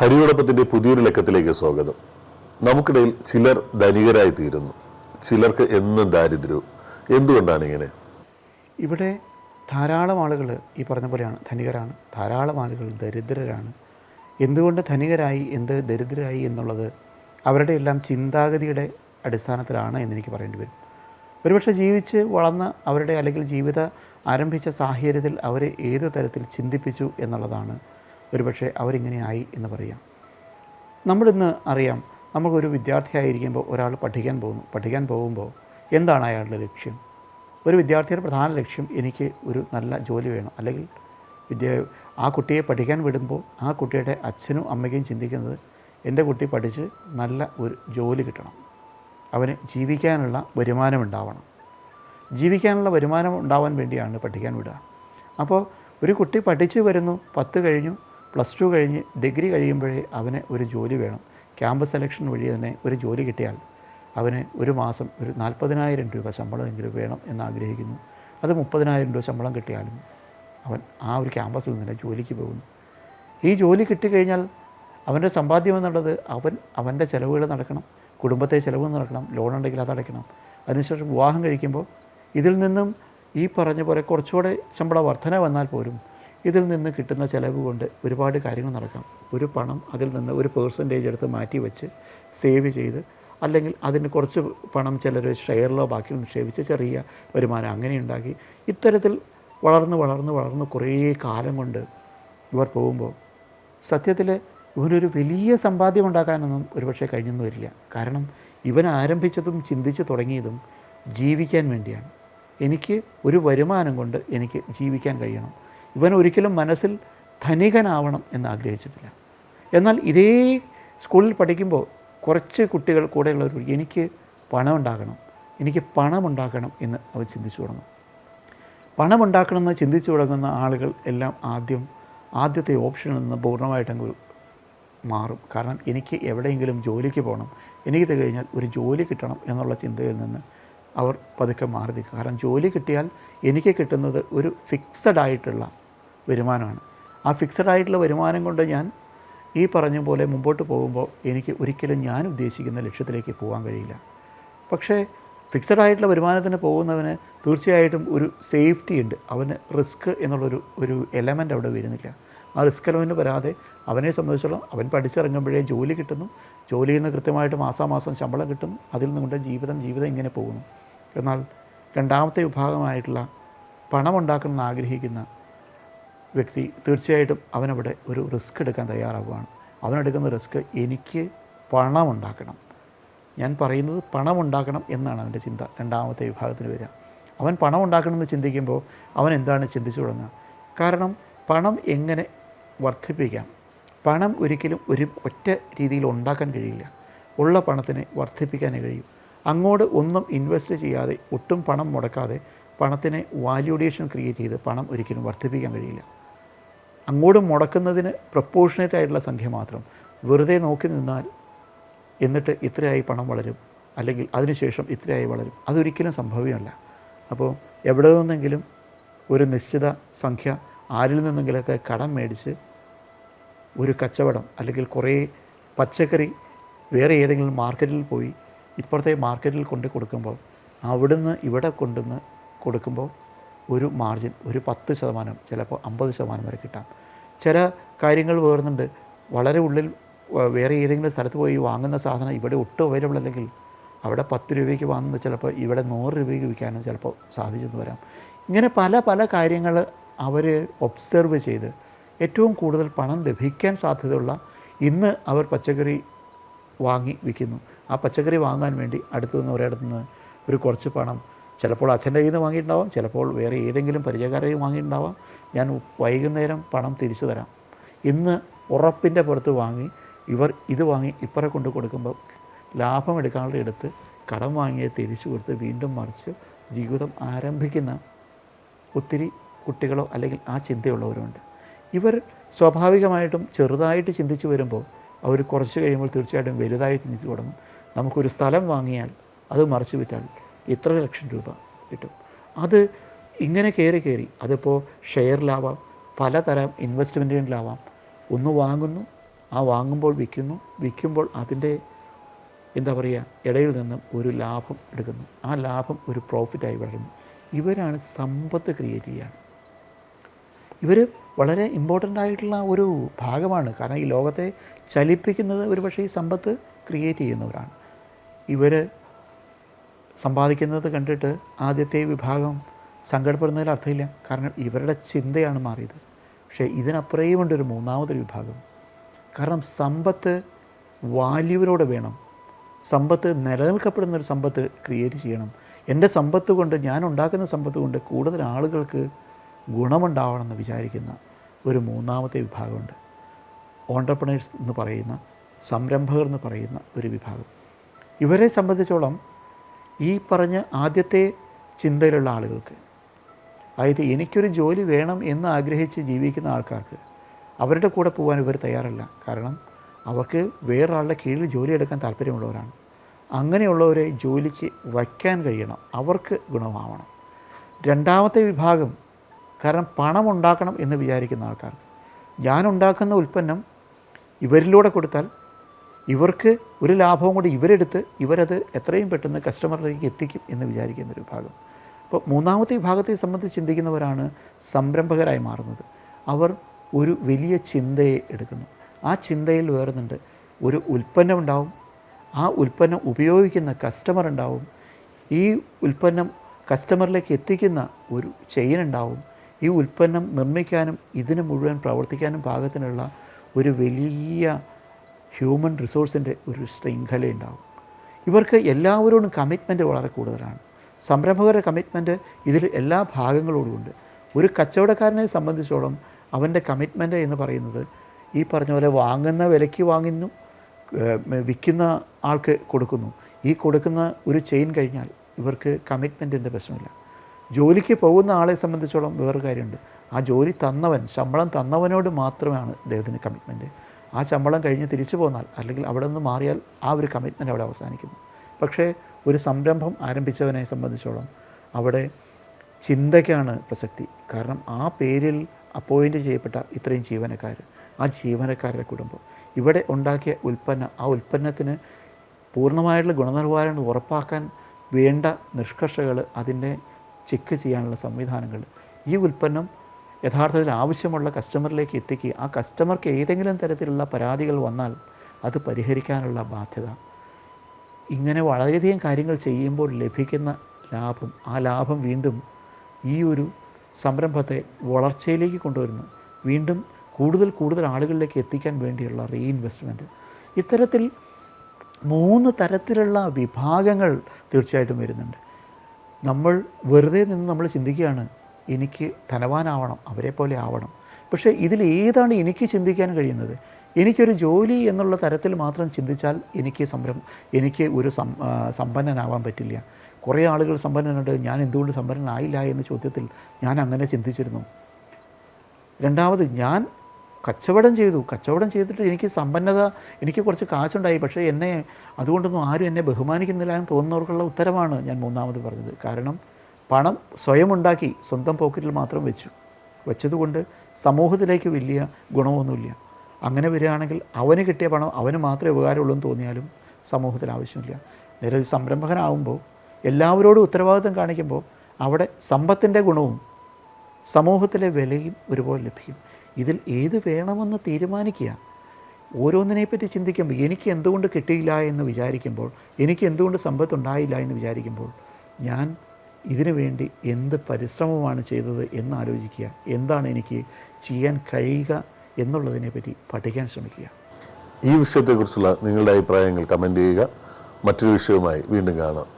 ഹരിയോടൊപ്പത്തിന്റെ പുതിയൊരു ലക്കത്തിലേക്ക് സ്വാഗതം. നമുക്കിടയിൽ ചിലർ ധനികരായി തീരുന്നു ചിലർക്ക് എന്നും ദാരിദ്ര്യവും. എന്തുകൊണ്ടാണ് ഇങ്ങനെ? ഇവിടെ ധാരാളം ആളുകൾ ഈ പറഞ്ഞ പോലെയാണ്. ധനികരാണ്. ധാരാളം ആളുകൾ ദരിദ്രരാണ്. എന്തുകൊണ്ട് ധനികരായി എന്ത് ദരിദ്രരായി എന്നുള്ളത് അവരുടെ എല്ലാം ചിന്താഗതിയുടെ അടിസ്ഥാനത്തിലാണ് എന്നെനിക്ക് പറയേണ്ടി വരും. ഒരുപക്ഷെ ജീവിച്ച് വളർന്ന അവരുടെ അല്ലെങ്കിൽ ജീവിത ആരംഭിച്ച സാഹചര്യത്തിൽ അവരെ ഏത് തരത്തിൽ ചിന്തിപ്പിച്ചു എന്നുള്ളതാണ് ഒരുപക്ഷെ അവരിങ്ങനെ ആയി എന്ന് പറയാം. നമ്മളിന്ന് അറിയാം നമുക്കൊരു വിദ്യാർത്ഥിയായിരിക്കുമ്പോൾ ഒരാൾ പഠിക്കാൻ പോകുന്നു പഠിക്കാൻ പോകുമ്പോൾ എന്താണ് അയാളുടെ ലക്ഷ്യം? ഒരു വിദ്യാർത്ഥിയുടെ പ്രധാന ലക്ഷ്യം എനിക്ക് ഒരു നല്ല ജോലി വേണം. അല്ലെങ്കിൽ വിദ്യ ആ കുട്ടിയെ പഠിക്കാൻ വിടുമ്പോൾ ആ കുട്ടിയുടെ അച്ഛനും അമ്മയ്ക്കും ചിന്തിക്കുന്നത് എന്റെ കുട്ടി പഠിച്ച് നല്ല ഒരു ജോലി കിട്ടണം. അവന് ജീവിക്കാനുള്ള വരുമാനം ഉണ്ടാവണം. ജീവിക്കാനുള്ള വരുമാനം ഉണ്ടാവാൻ വേണ്ടിയാണ് പഠിക്കാൻ വിടുക. അപ്പോൾ ഒരു കുട്ടി പഠിച്ച് വരുന്നു പത്ത് കഴിഞ്ഞു പ്ലസ് ടു കഴിഞ്ഞ് ഡിഗ്രി കഴിയുമ്പോഴേ അവന് ഒരു ജോലി വേണം. ക്യാമ്പസ് സെലക്ഷൻ വഴി തന്നെ ഒരു ജോലി കിട്ടിയാൽ അവന് ഒരു മാസം ഒരു നാൽപ്പതിനായിരം രൂപ ശമ്പളമെങ്കിലും വേണം എന്ന് ആഗ്രഹിക്കുന്നു അത് മുപ്പതിനായിരം രൂപ ശമ്പളം കിട്ടിയാലും അവൻ ആ ഒരു ക്യാമ്പസിൽ നിന്ന് ജോലിക്ക് പോകുന്നു. ഈ ജോലി കിട്ടിക്കഴിഞ്ഞാൽ അവന്റെ സമ്പാദ്യം എന്നുള്ളത് അവൻ അവന്റെ ചിലവുകൾ നടക്കണം. കുടുംബത്തെ ചിലവ് നടക്കണം. ലോൺ ഉണ്ടെങ്കിൽ അതടയ്ക്കണം അതിനുശേഷം വിവാഹം കഴിക്കുമ്പോൾ ഇതിൽ നിന്നും ഈ പറഞ്ഞ പോലെ കുറച്ചുകൂടെ ശമ്പള വർധന വന്നാൽ പോലും ഇതിൽ നിന്ന് കിട്ടുന്ന ചിലവ് കൊണ്ട് ഒരുപാട് കാര്യങ്ങൾ നടക്കാം. ഒരു പണം അതിൽ നിന്ന് ഒരു പേഴ്സന്റേജ് എടുത്ത് മാറ്റി വെച്ച് സേവ് ചെയ്ത് അല്ലെങ്കിൽ അതിന് കുറച്ച് പണം ചിലർ ഷെയറിലോ ബാക്കി നിക്ഷേപിച്ച് ചെറിയ വരുമാനം അങ്ങനെ ഉണ്ടാക്കി ഇത്തരത്തിൽ വളർന്ന് വളർന്ന് വളർന്ന് കുറേ കാലം കൊണ്ട് ഇവർ പോകുമ്പോൾ സത്യത്തിൽ ഇവനൊരു വലിയ സമ്പാദ്യം ഉണ്ടാക്കാനൊന്നും ഒരുപക്ഷെ കഴിഞ്ഞെന്ന് വരില്ല. കാരണം ഇവൻ ആരംഭിച്ചതും ചിന്തിച്ച് തുടങ്ങിയതും ജീവിക്കാൻ വേണ്ടിയാണ്. എനിക്ക് ഒരു വരുമാനം കൊണ്ട് എനിക്ക് ജീവിക്കാൻ കഴിയണം. ഇവൻ ഒരിക്കലും മനസ്സിൽ ധനികനാവണം എന്ന് ആഗ്രഹിച്ചിട്ടില്ല എന്നാൽ ഇതേ സ്കൂളിൽ പഠിക്കുമ്പോൾ കുറച്ച് കുട്ടികൾ കൂടെയുള്ളവർ എനിക്ക് പണം ഉണ്ടാക്കണം എനിക്ക് പണം ഉണ്ടാക്കണം എന്ന് അവർ ചിന്തിച്ചു തുടങ്ങും. പണം ഉണ്ടാക്കണമെന്ന് ചിന്തിച്ചു തുടങ്ങുന്ന ആളുകൾ എല്ലാം ആദ്യം ആദ്യത്തെ ഓപ്ഷനിൽ നിന്ന് പൂർണമായിട്ടങ്ങ് മാറും. കാരണം എനിക്ക് എവിടെയെങ്കിലും ജോലിക്ക് പോകണം. എനിക്ക് കഴിഞ്ഞാൽ ഒരു ജോലി കിട്ടണം എന്നുള്ള ചിന്തയിൽ നിന്ന് അവർ പതുക്കെ മാറി നിൽക്കും. കാരണം ജോലി കിട്ടിയാൽ എനിക്ക് കിട്ടുന്നത് ഒരു ഫിക്സഡ് ആയിട്ടുള്ള വരുമാനമാണ്. ആ ഫിക്സഡ് ആയിട്ടുള്ള വരുമാനം കൊണ്ട് ഞാൻ ഈ പറഞ്ഞ പോലെ മുമ്പോട്ട് പോകുമ്പോൾ എനിക്ക് ഒരിക്കലും ഞാൻ ഉദ്ദേശിക്കുന്ന ലക്ഷ്യത്തിലേക്ക് പോകാൻ കഴിയില്ല. പക്ഷേ ഫിക്സഡ് ആയിട്ടുള്ള വരുമാനത്തിന് പോകുന്നവന് തീർച്ചയായിട്ടും ഒരു സേഫ്റ്റി ഉണ്ട്. അവന് റിസ്ക് എന്നുള്ളൊരു ഒരു എലമെന്റ് അവിടെ വരുന്നില്ല. ആ റിസ്ക് എലമെന്റ് വരാതെ അവനെ സംബന്ധിച്ചോളം അവൻ പഠിച്ചിറങ്ങുമ്പോഴേ ജോലി കിട്ടുന്നു. ജോലിയിൽ നിന്ന് കൃത്യമായിട്ട് മാസാമാസം ശമ്പളം കിട്ടുന്നു. അതിൽ നിന്നുകൊണ്ട് ജീവിതം ജീവിതം ഇങ്ങനെ പോകുന്നു. എന്നാൽ രണ്ടാമത്തെ വിഭാഗമായിട്ടുള്ള പണമുണ്ടാക്കണമെന്ന് ആഗ്രഹിക്കുന്ന വ്യക്തി തീർച്ചയായിട്ടും അവനവിടെ ഒരു റിസ്ക് എടുക്കാൻ തയ്യാറാവുകയാണ്. അവനെടുക്കുന്ന റിസ്ക് എനിക്ക് പണം ഉണ്ടാക്കണം ഞാൻ പറയുന്നത് പണം ഉണ്ടാക്കണം എന്നാണ് അവന്റെ ചിന്ത രണ്ടാമത്തെ വിഭാഗത്തിന് വരിക. അവൻ പണം ഉണ്ടാക്കണമെന്ന് ചിന്തിക്കുമ്പോൾ അവൻ എന്താണ് ചിന്തിച്ചു തുടങ്ങുക? കാരണം പണം എങ്ങനെ വർദ്ധിപ്പിക്കാം? പണം ഒരിക്കലും ഒരു ഒറ്റ രീതിയിൽ ഉണ്ടാക്കാൻ കഴിയില്ല. ഉള്ള പണത്തിനെ വർദ്ധിപ്പിക്കാനേ കഴിയും. അങ്ങോട്ട് ഒന്നും ഇൻവെസ്റ്റ് ചെയ്യാതെ ഒട്ടും പണം മുടക്കാതെ പണത്തിനെ വാല്യൂഡേഷൻ ക്രിയേറ്റ് ചെയ്ത് പണം ഒരിക്കലും വർദ്ധിപ്പിക്കാൻ കഴിയില്ല. അങ്ങോട്ട് മുടക്കുന്നതിന് പ്രപ്പോർഷണേറ്റ് ആയിട്ടുള്ള സംഖ്യ മാത്രം വെറുതെ നോക്കി നിന്നാൽ എന്നിട്ട് ഇത്രയായി പണം വളരും. അല്ലെങ്കിൽ അതിനുശേഷം ഇത്രയായി വളരും. അതൊരിക്കലും സംഭവ്യമല്ല അപ്പോൾ എവിടെ നിന്നെങ്കിലും ഒരു നിശ്ചിത സംഖ്യ ആരിൽ നിന്നെങ്കിലൊക്കെ കടം മേടിച്ച് ഒരു കച്ചവടം അല്ലെങ്കിൽ കുറേ പച്ചക്കറി വേറെ ഏതെങ്കിലും മാർക്കറ്റിൽ പോയി ഇപ്പുറത്തെ മാർക്കറ്റിൽ കൊണ്ട് കൊടുക്കുമ്പോൾ അവിടുന്ന് ഇവിടെ കൊണ്ടുവന്ന് കൊടുക്കുമ്പോൾ ഒരു മാർജിൻ ഒരു പത്ത് ശതമാനം ചിലപ്പോൾ അമ്പത് ശതമാനം വരെ കിട്ടാം. ചില കാര്യങ്ങൾ വേറുന്നുണ്ട്. വളരെ ഉള്ളിൽ വേറെ ഏതെങ്കിലും സ്ഥലത്ത് പോയി വാങ്ങുന്ന സാധനം ഇവിടെ ഒട്ടും അവൈലബിൾ അല്ലെങ്കിൽ അവിടെ പത്ത് രൂപയ്ക്ക് വാങ്ങുന്നത് ചിലപ്പോൾ ഇവിടെ നൂറ് രൂപയ്ക്ക് വിൽക്കാനും ചിലപ്പോൾ സാധിച്ചെന്ന് വരാം. ഇങ്ങനെ പല പല കാര്യങ്ങൾ അവർ ഒബ്സർവ് ചെയ്ത് ഏറ്റവും കൂടുതൽ പണം ലഭിക്കാൻ സാധ്യതയുള്ള ഇന്ന് അവർ പച്ചക്കറി വാങ്ങി വിൽക്കുന്നു. ആ പച്ചക്കറി വാങ്ങാൻ വേണ്ടി അടുത്തു നിന്ന് ഒരിടത്തു നിന്ന് ഒരു കുറച്ച് പണം ചിലപ്പോൾ അച്ഛന്റെ കയ്യിൽ നിന്ന് വാങ്ങിയിട്ടുണ്ടാവാം ചിലപ്പോൾ വേറെ ഏതെങ്കിലും പരിചയക്കാരെ വാങ്ങിയിട്ടുണ്ടാവാം. ഞാൻ വൈകുന്നേരം പണം തിരിച്ചു തരാം. ഇന്ന് ഉറപ്പിന്റെ പുറത്ത് വാങ്ങി ഇവർ ഇത് വാങ്ങി ഇപ്പറെ കൊണ്ട് കൊടുക്കുമ്പോൾ ലാഭം എടുക്കാനുള്ള എടുത്ത് കടം വാങ്ങിയത് തിരിച്ചു കൊടുത്ത് വീണ്ടും മറിച്ച് ജീവിതം ആരംഭിക്കുന്ന ഒത്തിരി കുട്ടികളോ അല്ലെങ്കിൽ ആ ചിന്തയുള്ളവരുണ്ട് ഇവർ സ്വാഭാവികമായിട്ടും ചെറുതായിട്ട് ചിന്തിച്ചു വരുമ്പോൾ അവർ കുറച്ച് കഴിയുമ്പോൾ തീർച്ചയായിട്ടും വലുതായി ചിന്തിച്ചു തുടങ്ങും. നമുക്കൊരു സ്ഥലം വാങ്ങിയാൽ അത് മറിച്ച് വിറ്റാൽ ഇത്ര ലക്ഷം രൂപ കിട്ടും? അത് ഇങ്ങനെ കയറി കയറി അതിപ്പോൾ ഷെയറിലാവാം പലതരം ഇൻവെസ്റ്റ്മെന്റുകളിലാവാം ഒന്ന് വാങ്ങുന്നു ആ വാങ്ങുമ്പോൾ വിൽക്കുന്നു വിൽക്കുമ്പോൾ അതിന്റെ എന്താ പറയുക ഇടയിൽ നിന്നും ഒരു ലാഭം എടുക്കുന്നു. ആ ലാഭം ഒരു പ്രോഫിറ്റായി വളരുന്നു. ഇവരാണ് സമ്പത്ത് ക്രിയേറ്റ് ചെയ്യുക ഇവർ വളരെ ഇമ്പോർട്ടന്റ് ആയിട്ടുള്ള ഒരു ഭാഗമാണ്. കാരണം ഈ ലോകത്തെ ചലിപ്പിക്കുന്നത് ഒരുപക്ഷെ ഈ സമ്പത്ത് ക്രിയേറ്റ് ചെയ്യുന്നവരാണ്. ഇവർ സമ്പാദിക്കുന്നത് കണ്ടിട്ട് ആദ്യത്തെ വിഭാഗം സങ്കടപ്പെടുന്നതിൽ അർത്ഥമില്ല. കാരണം ഇവരുടെ ചിന്തയാണ് മാറിയത്. പക്ഷേ ഇതിനപ്പുറയുമുണ്ട് ഒരു മൂന്നാമതൊരു വിഭാഗം. കാരണം സമ്പത്ത് വാല്യൂവിനോട് വേണം. സമ്പത്ത് നിലനിൽക്കപ്പെടുന്ന ഒരു സമ്പത്ത് ക്രിയേറ്റ് ചെയ്യണം. എന്റെ സമ്പത്ത് കൊണ്ട് ഞാൻ ഉണ്ടാക്കുന്ന സമ്പത്ത് കൊണ്ട് കൂടുതൽ ആളുകൾക്ക് ഗുണമുണ്ടാവണമെന്ന് വിചാരിക്കുന്ന ഒരു മൂന്നാമത്തെ വിഭാഗമുണ്ട്. ഓണ്ടർപ്രണേഴ്സ് എന്ന് പറയുന്ന സംരംഭകർ എന്ന് പറയുന്ന ഒരു വിഭാഗം. ഇവരെ സംബന്ധിച്ചോളം ഈ പറഞ്ഞ ആദ്യത്തെ ചിന്തയിലുള്ള ആളുകൾക്ക് അതായത് എനിക്കൊരു ജോലി വേണം എന്ന് ആഗ്രഹിച്ച് ജീവിക്കുന്ന ആൾക്കാർക്ക് അവരുടെ കൂടെ പോകാൻ ഇവർ തയ്യാറല്ല. കാരണം അവർക്ക് വേറൊരാളുടെ കീഴിൽ ജോലി എടുക്കാൻ താല്പര്യമുള്ളവരാണ്. അങ്ങനെയുള്ളവരെ ജോലിക്ക് വയ്ക്കാൻ കഴിയണം. അവർക്ക് ഗുണമാവണം. രണ്ടാമത്തെ വിഭാഗം കാരണം പണം ഉണ്ടാക്കണം എന്ന് വിചാരിക്കുന്ന ആൾക്കാർ ഞാൻ ഉണ്ടാക്കുന്ന ഉൽപ്പന്നം ഇവരിലൂടെ കൊടുത്താൽ ഇവർക്ക് ഒരു ലാഭവും കൂടി ഇവരെടുത്ത് ഇവരത് എത്രയും പെട്ടെന്ന് കസ്റ്റമറിലേക്ക് എത്തിക്കും എന്ന് വിചാരിക്കുന്ന ഒരു വിഭാഗം. അപ്പോൾ മൂന്നാമത്തെ വിഭാഗത്തെ സംബന്ധിച്ച് ചിന്തിക്കുന്നവരാണ് സംരംഭകരായി മാറുന്നത്. അവർ ഒരു വലിയ ചിന്തയെ എടുക്കുന്നു. ആ ചിന്തയിൽ വേറുന്നുണ്ട്. ഒരു ഉൽപ്പന്നം ഉണ്ടാവും. ആ ഉൽപ്പന്നം ഉപയോഗിക്കുന്ന കസ്റ്റമർ ഉണ്ടാവും. ഈ ഉൽപ്പന്നം കസ്റ്റമറിലേക്ക് എത്തിക്കുന്ന ഒരു ചെയിൻ ഉണ്ടാവും. ഈ ഉൽപ്പന്നം നിർമ്മിക്കാനും ഇതിന് മുഴുവൻ പ്രവർത്തിക്കാനും പാകത്തിനുള്ള ഒരു വലിയ ഹ്യൂമൻ റിസോഴ്സിന്റെ ഒരു ശൃംഖല ഉണ്ടാവും ഇവർക്ക് എല്ലാവരോടും കമ്മിറ്റ്മെന്റ് വളരെ കൂടുതലാണ്. സംരംഭകരുടെ കമ്മിറ്റ്മെന്റ് ഇതിൽ എല്ലാ ഭാഗങ്ങളോടും ഉണ്ട് ഒരു കച്ചവടക്കാരനെ സംബന്ധിച്ചോളം അവന്റെ കമ്മിറ്റ്മെന്റ് എന്ന് പറയുന്നത് ഈ പറഞ്ഞ പോലെ വാങ്ങുന്ന വിലയ്ക്ക് വാങ്ങുന്നു വിൽക്കുന്ന ആൾക്ക് കൊടുക്കുന്നു. ഈ കൊടുക്കുന്ന ഒരു ചെയിൻ കഴിഞ്ഞാൽ ഇവർക്ക് കമ്മിറ്റ്മെന്റിന്റെ പ്രശ്നമില്ല. ജോലിക്ക് പോകുന്ന ആളെ സംബന്ധിച്ചോളം വേറൊരു കാര്യമുണ്ട്. ആ ജോലി തന്നവൻ ശമ്പളം തന്നവനോട് മാത്രമാണ് അദ്ദേഹത്തിന് കമ്മിറ്റ്മെന്റ് ആ ശമ്പളം കഴിഞ്ഞ് തിരിച്ചു പോന്നാൽ അല്ലെങ്കിൽ അവിടെ നിന്ന് മാറിയാൽ ആ ഒരു കമ്മിറ്റ്മെന്റ് അവിടെ അവസാനിക്കുന്നു. പക്ഷേ ഒരു സംരംഭം ആരംഭിച്ചവനെ സംബന്ധിച്ചോളം അവിടെ ചിന്തയ്ക്കാണ് പ്രസക്തി. കാരണം ആ പേരിൽ അപ്പോയിന്റ് ചെയ്യപ്പെട്ട ഇത്രയും ജീവനക്കാർ ആ ജീവനക്കാരുടെ കുടുംബം. ഇവിടെ ഉണ്ടാക്കിയ ഉൽപ്പന്നം ആ ഉൽപ്പന്നത്തിന് പൂർണമായിട്ടുള്ള ഗുണനിലവാരം ഉറപ്പാക്കാൻ വേണ്ട നിഷ്കർഷകൾ അതിന്റെ ചെക്ക് ചെയ്യാനുള്ള സംവിധാനങ്ങൾ ഈ ഉൽപ്പന്നം യഥാർത്ഥത്തിൽ ആവശ്യമുള്ള കസ്റ്റമറിലേക്ക് എത്തിക്കുക. ആ കസ്റ്റമർക്ക് ഏതെങ്കിലും തരത്തിലുള്ള പരാതികൾ വന്നാൽ അത് പരിഹരിക്കാനുള്ള ബാധ്യത. ഇങ്ങനെ വളരെയധികം കാര്യങ്ങൾ ചെയ്യുമ്പോൾ ലഭിക്കുന്ന ലാഭം ആ ലാഭം വീണ്ടും ഈ ഒരു സംരംഭത്തെ വളർച്ചയിലേക്ക് കൊണ്ടുവരുന്നു. വീണ്ടും കൂടുതൽ കൂടുതൽ ആളുകളിലേക്ക് എത്തിക്കാൻ വേണ്ടിയുള്ള റീഇൻവെസ്റ്റ്മെന്റ് ഇത്തരത്തിൽ മൂന്ന് തരത്തിലുള്ള വിഭാഗങ്ങൾ തീർച്ചയായിട്ടും വരുന്നുണ്ട്. നമ്മൾ വെറുതെ നിന്ന് നമ്മൾ ചിന്തിക്കുകയാണ് എനിക്ക് ധനവാനാവണം അവരെ പോലെ ആവണം. പക്ഷേ ഇതിൽ ഏതാണ് എനിക്ക് ചിന്തിക്കാൻ കഴിയുന്നത്? എനിക്കൊരു ജോലി എന്നുള്ള തരത്തിൽ മാത്രം ചിന്തിച്ചാൽ എനിക്ക് സംരം എനിക്ക് ഒരു സമ്പന്നനാവാൻ പറ്റില്ല. കുറേ ആളുകൾ സമ്പന്നനുണ്ട്. ഞാൻ എന്തുകൊണ്ട് സമ്പന്നനായില്ല എന്ന ചോദ്യത്തിൽ ഞാൻ അങ്ങനെ ചിന്തിച്ചിരുന്നു. രണ്ടാമത് ഞാൻ കച്ചവടം ചെയ്തു. കച്ചവടം ചെയ്തിട്ട് എനിക്ക് സമ്പന്നത എനിക്ക് കുറച്ച് കാശുണ്ടായി. പക്ഷേ എന്നെ അതുകൊണ്ടൊന്നും ആരും എന്നെ ബഹുമാനിക്കുന്നില്ല എന്ന് തോന്നുന്നവർക്കുള്ള ഉത്തരമാണ് ഞാൻ മൂന്നാമത് പറഞ്ഞത്. കാരണം പണം സ്വയം ഉണ്ടാക്കി സ്വന്തം പോക്കറ്റിൽ മാത്രം വെച്ചു. വെച്ചതുകൊണ്ട് സമൂഹത്തിലേക്ക് വലിയ ഗുണമൊന്നുമില്ല. അങ്ങനെ വരികയാണെങ്കിൽ അവന് കിട്ടിയ പണം അവന് മാത്രമേ ഉപകാരമുള്ളൂ എന്ന് തോന്നിയാലും സമൂഹത്തിന് ആവശ്യമില്ല. നേരെ സംരംഭകനാവുമ്പോൾ എല്ലാവരോടും ഉത്തരവാദിത്വം കാണിക്കുമ്പോൾ അവിടെ സമ്പത്തിന്റെ ഗുണവും സമൂഹത്തിലെ വിലയും ഒരുപോലെ ലഭിക്കും. ഇതിൽ ഏത് വേണമെന്ന് തീരുമാനിക്കുക. ഓരോന്നിനെപ്പറ്റി ചിന്തിക്കുമ്പോൾ എനിക്ക് എന്തുകൊണ്ട് കിട്ടിയില്ല എന്ന് വിചാരിക്കുമ്പോൾ എനിക്ക് എന്തുകൊണ്ട് സമ്പത്തുണ്ടായില്ല എന്ന് വിചാരിക്കുമ്പോൾ ഞാൻ ഇതിനു വേണ്ടി എന്ത് പരിശ്രമമാണ് ചെയ്തത് എന്നാലോചിക്കുക എന്താണ് എനിക്ക് ചെയ്യാൻ കഴിയുക എന്നുള്ളതിനെപ്പറ്റി പഠിക്കാൻ ശ്രമിക്കുക. ഈ വിഷയത്തെക്കുറിച്ചുള്ള നിങ്ങളുടെ അഭിപ്രായങ്ങൾ കമന്റ് ചെയ്യുക. മറ്റൊരു വിഷയവുമായി വീണ്ടും കാണാം.